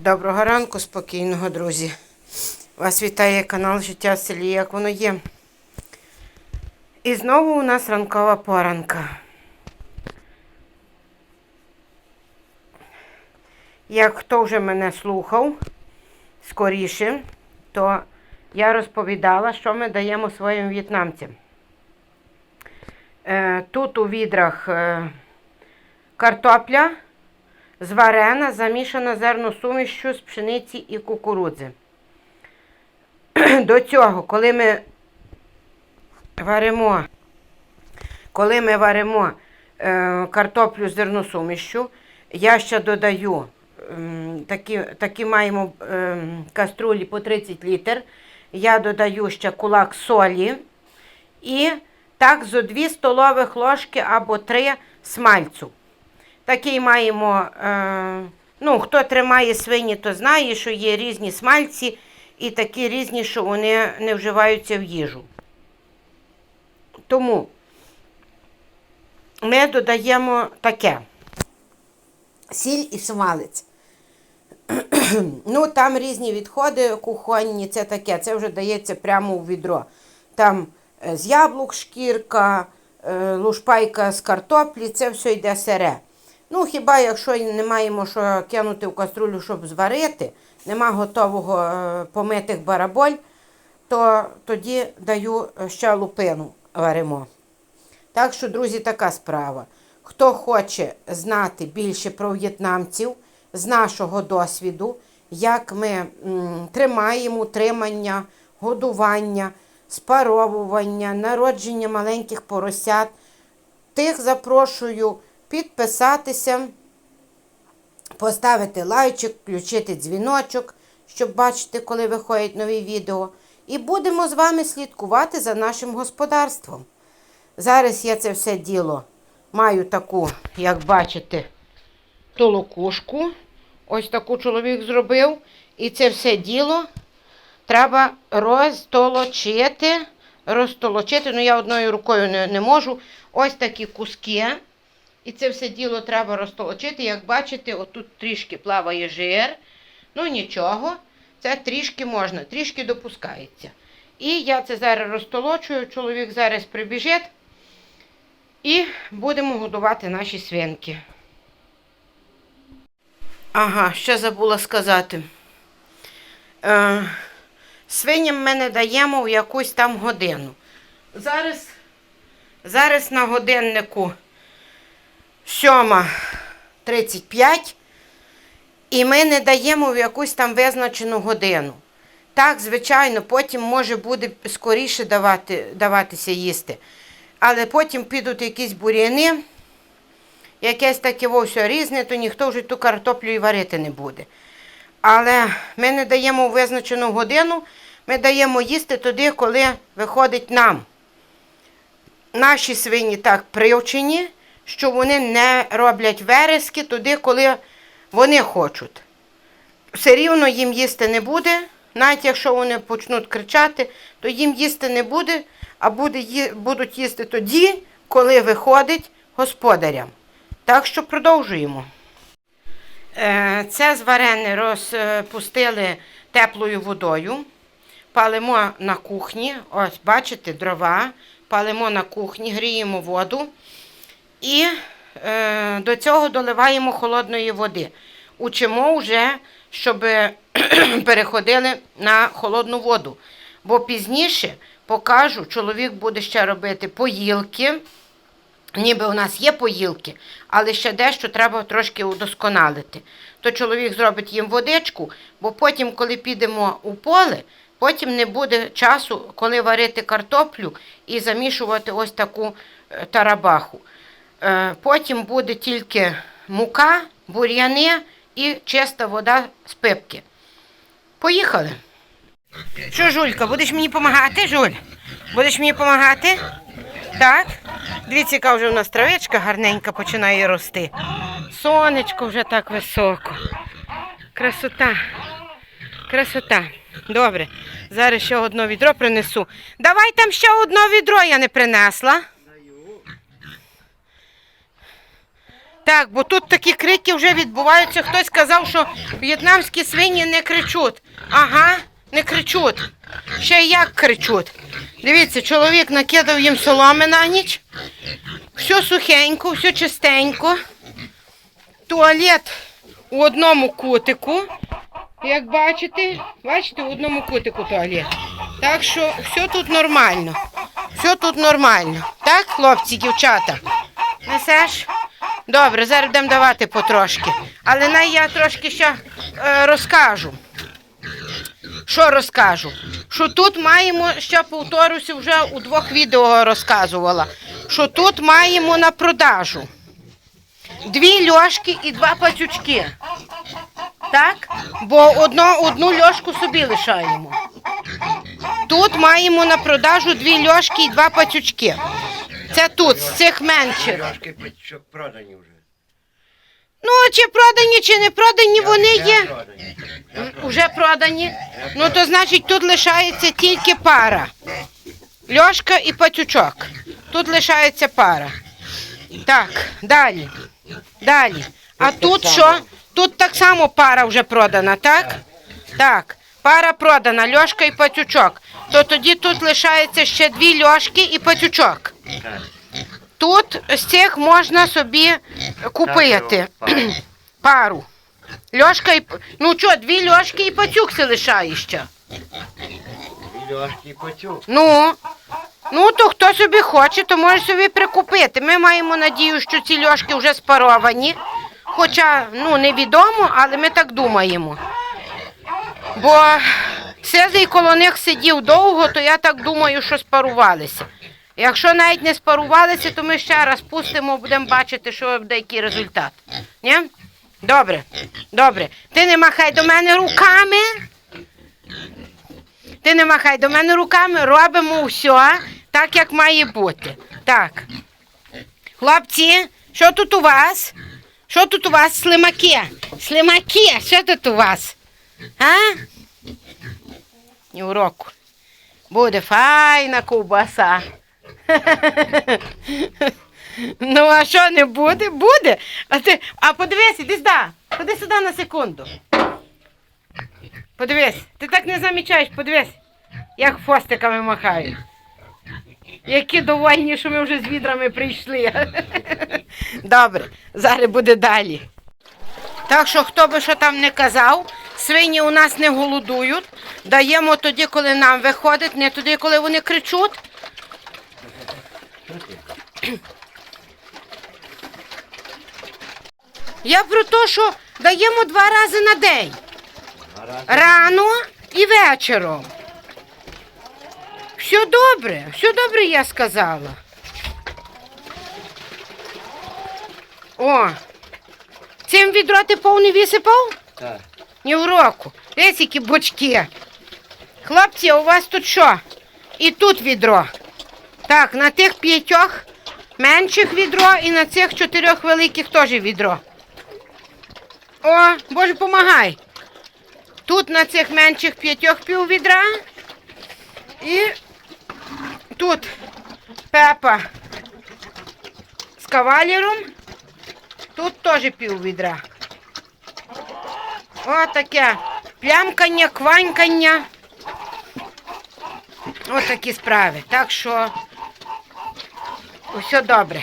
Доброго ранку, спокійного, друзі. Вас вітає канал Життя в селі, як воно є. І знову у нас ранкова поранка. Як хто вже мене слухав скоріше, то я розповідала, що ми даємо своїм в'єтнамцям. Е, Тут у відрах е, картопля зварена, замішана зерносумішю з пшениці і кукурудзи. До цього, коли ми варимо, коли ми варимо е, картоплю з зерносумішю, я ще додаю ем, такі, такі маємо ем, каструлі по 30 літр. Я додаю ще кулак солі і так зо 2 столових ложки або 3 смальцю. Такий маємо, е, ну, хто тримає свині, то знає, що є різні смальці і такі різні, що вони не вживаються в їжу. Тому ми додаємо таке. Сіль і смалець. ну, там різні відходи кухонні, це таке, це вже дається прямо у відро. Там е, з яблук шкірка, е, лушпайка з картоплі, це все йде сире. Ну, хіба якщо не маємо що кинути в каструлю, щоб зварити, нема готового е, помитих бараболь, то тоді даю ще лупину варимо. Так що, друзі, така справа. Хто хоче знати більше про в'єтнамців з нашого досвіду, як ми м, тримаємо утримання, годування, спаровування, народження маленьких поросят, тих запрошую підписатися, поставити лайчик, включити дзвіночок, щоб бачити, коли виходять нові відео. І будемо з вами слідкувати за нашим господарством. Зараз я це все діло маю таку, як бачите, толокушку. Ось таку чоловік зробив. І це все діло треба розтолочити. Розтолочити, ну я одною рукою не, не можу. Ось такі куски. І це все діло треба розтолочити. Як бачите, отут трішки плаває жир. Ну нічого, це трішки можна, трішки допускається. І я це зараз розтолочую, чоловік зараз прибіжить. І будемо годувати наші свинки. Ага, ще забула сказати. Е, свиням ми не даємо в якусь там годину. Зараз, зараз на годиннику 7.35 і ми не даємо в якусь там визначену годину. Так, звичайно, потім може буде скоріше давати, даватися їсти. Але потім підуть якісь бур'яни, якесь таке все різне, то ніхто вже ту картоплю і варити не буде. Але ми не даємо визначену годину, ми даємо їсти туди, коли виходить нам. Наші свині так привчені, що вони не роблять верески туди, коли вони хочуть. Все рівно їм їсти не буде, навіть якщо вони почнуть кричати, то їм їсти не буде, а буде, будуть їсти тоді, коли виходить господарям. Так що продовжуємо. Е, Це зварене розпустили теплою водою. Палимо на кухні, ось бачите, дрова, палимо на кухні, гріємо воду. І е, до цього доливаємо холодної води. Учимо вже, щоб переходили на холодну воду. Бо пізніше покажу, чоловік буде ще робити поїлки. Ніби у нас є поїлки, але ще дещо треба трошки удосконалити. То чоловік зробить їм водичку, бо потім, коли підемо у поле, потім не буде часу, коли варити картоплю і замішувати ось таку е, тарабаху. Е, Потім буде тільки мука, бур'яни і чиста вода з пипки. Поїхали. Що, Жулька, будеш мені допомагати, Жуль? Будеш мені допомагати? Так? Дивіться, яка вже у нас травичка гарненька починає рости. Сонечко вже так високо. Красота. Красота. Добре. Зараз ще одне відро принесу. Давай там ще одне відро я не принесла. Так, бо тут такі крики вже відбуваються. Хтось сказав, що в'єтнамські свині не кричуть. Ага, не кричуть. Ще як кричуть. Дивіться, чоловік накидав їм соломи на ніч. Все сухенько, все чистенько. Туалет у одному кутику. Як бачите, бачите, у одному кутику туалет. Так що все тут нормально. Все тут нормально. Так, хлопці, дівчата? Несеш? Добре, зараз будемо давати потрошки. Але най я трошки ще е, розкажу. Що розкажу? Що тут маємо, ще повторюся, вже у двох відео розказувала, що тут маємо на продажу дві льошки і два пацючки. Так? Бо одно, одну льошку собі лишаємо. Тут маємо на продажу дві льошки і два пацючки. Це тут, з цих менших. Трошки пачок продані вже. Ну, чи продані, чи не продані, вони є. продані. Уже продані. Ну, то значить тут лишається тільки пара. Льошка і пацючок. Тут лишається пара. Так, далі. Далі. А Тут тут що? Тут так само пара вже продана, так? Так. Пара продана, льошка і пацючок. То тоді тут лишається ще дві льошки і пацючок. Тут з цих можна собі купити пару. Льошка і ну що, дві льошки і пацюк се лишає ще. І льошки пачок. Ну, ну то хто собі хоче, то може собі прикупити. Ми маємо надію, що ці льошки вже спаровані. Хоча, ну, невідомо, але ми так думаємо. Бо Сезий коло них сидів довго, то я так думаю, що спарувалися. Якщо навіть не спарувалися, то ми ще раз пустимо, будемо бачити, що буде який результат. Ні? Добре, добре. Ти не махай до мене руками. Ти не махай до мене руками, робимо все так, як має бути. Так. Хлопці, що тут у вас? Що тут у вас, слимаки? Слимаки, що тут у вас? А? Уроку. Буде файна ковбаса. Ну, а що не буде? Буде. А ти, а подивись, іди сюди. Ходи сюди на секунду. Подивись, ти так не замічаєш, подивись, як хвостиками махають. Які довольні, що ми вже з відрами прийшли. Добре, зараз буде далі. Так що, хто би що там не казав, свині у нас не голодують. Даємо тоді, коли нам виходить, не тоді, коли вони кричуть. Я про те, що даємо два рази на день. Рано і вечором. Все добре, все добре, я сказала. О, цим відро ти повний висипав? Так. Ні в року. Десь які бочки. Хлопці, у вас тут що? І тут відро. Так, на тих п'ятьох менших відро і на цих чотирьох великих теж відро. О, Боже, помагай. Тут на цих менших п'ятьох пів відра. І тут пепа з кавалером. Тут теж пів відра. О, таке плямкання, кванькання. Ось такі справи. Так що все добре.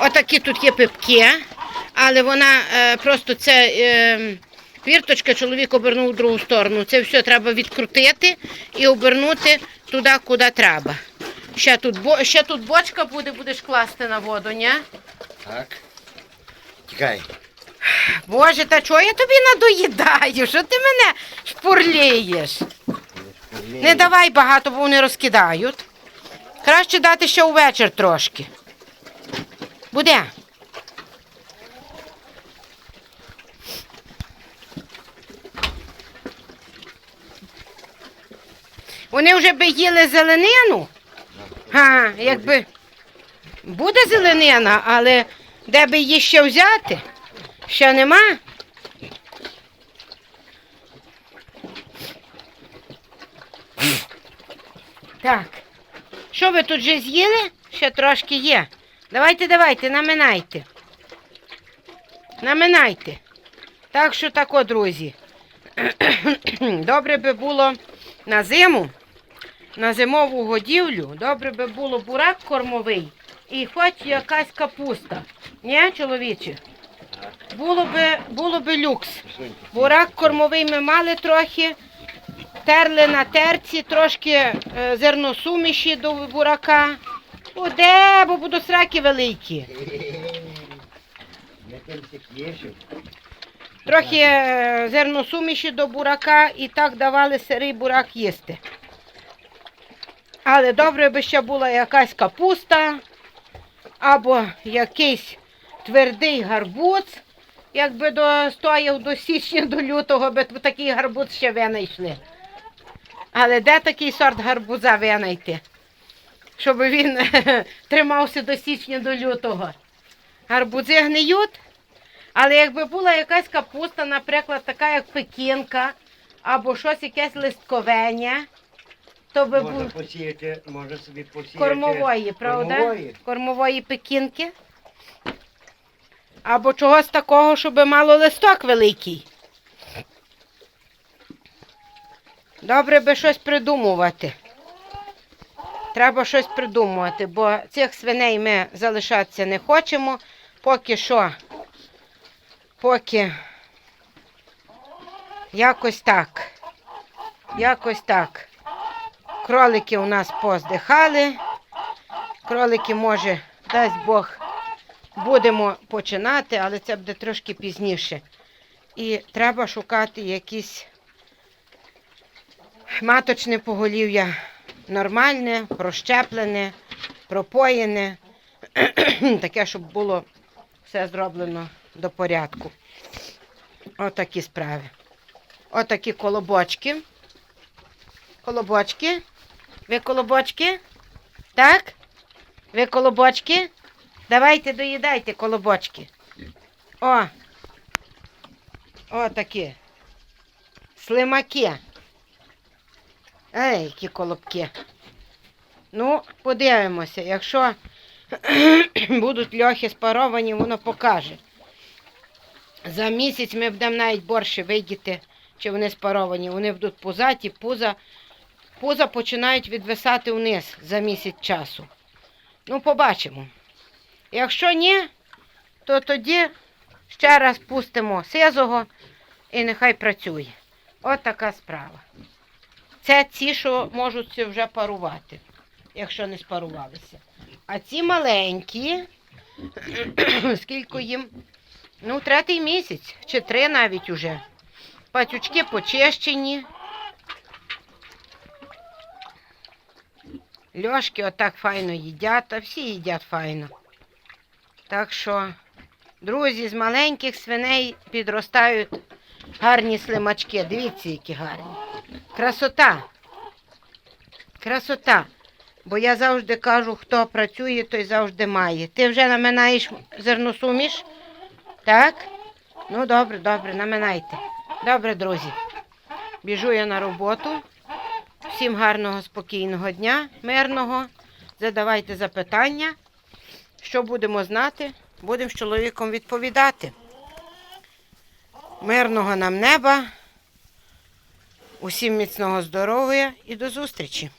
Отакі тут є пипки, але вона е, просто це е, вірточка, чоловік обернув в другу сторону. Це все треба відкрутити і обернути туди, куди треба. Ще тут, бо, ще тут бочка буде, будеш класти на воду, ні? Так. Тікай. Боже, та чого я тобі надоїдаю? Що ти мене шпурлієш? Не давай багато, бо вони розкидають. Краще дати ще увечір трошки. Буде. Вони вже би їли зеленину. А, якби буде зеленина, але де би її ще взяти? Ще нема. Так. Що ви тут вже з'їли? Ще трошки є. Давайте, давайте, наминайте. Наминайте. Так що тако, друзі. Добре би було на зиму, на зимову годівлю, добре би було бурак кормовий і хоч якась капуста. Ні, чоловіче? Було би, було би люкс. Бурак кормовий ми мали трохи, терли на терці, трошки е, зерносуміші до бурака. О, де, бо будуть сраки великі. Трохи е, зерносуміші до бурака і так давали сирий бурак їсти. Але добре би ще була якась капуста або якийсь твердий гарбуз, якби достояв до січня, до лютого, би такий гарбуз ще винайшли. Але де такий сорт гарбуза винайти? Щоб він тримався до січня, до лютого. Гарбузи гниють, але якби була якась капуста, наприклад, така як пекінка, або щось якесь листковення, то би Можна було посіяти, можна собі посіяти. кормової, правда? Кормової. Кормової пекінки. Або чогось такого, щоб мало листок великий. Добре би щось придумувати. Треба щось придумувати, бо цих свиней ми залишатися не хочемо. Поки що, поки якось так. Якось так. Кролики у нас поздихали. Кролики, може, дасть Бог, будемо починати, але це буде трошки пізніше. І треба шукати якісь маточне поголів'я нормальне, прощеплене, пропоєне, таке, щоб було все зроблено до порядку. Отакі справи. Отакі колобочки. Колобочки. Ви колобочки? Так? Ви колобочки? Давайте доїдайте колобочки. О! О, такі. Слимаки. Ей, які колобки. Ну, подивимося, якщо будуть льохи спаровані, воно покаже. За місяць ми будемо навіть борше видіти, чи вони спаровані. Вони будуть пузаті, пуза, пуза починають відвисати вниз за місяць часу. Ну, побачимо. Якщо ні, то тоді ще раз пустимо сизого і нехай працює. От така справа. Це ці, що можуть вже парувати, якщо не спарувалися. А ці маленькі, скільки їм, ну, третій місяць, чи три навіть уже. Патючки почищені. Льошки отак файно їдять, а всі їдять файно. Так що, друзі, з маленьких свиней підростають гарні слимачки. Дивіться, які гарні. Красота. Красота. Бо я завжди кажу, хто працює, той завжди має. Ти вже наминаєш зерносуміш? Так? Ну, добре, добре, наминайте. Добре, друзі. Біжу я на роботу. Всім гарного, спокійного дня, мирного. Задавайте запитання. Що будемо знати, будемо з чоловіком відповідати. Мирного нам неба, усім міцного здоров'я і до зустрічі!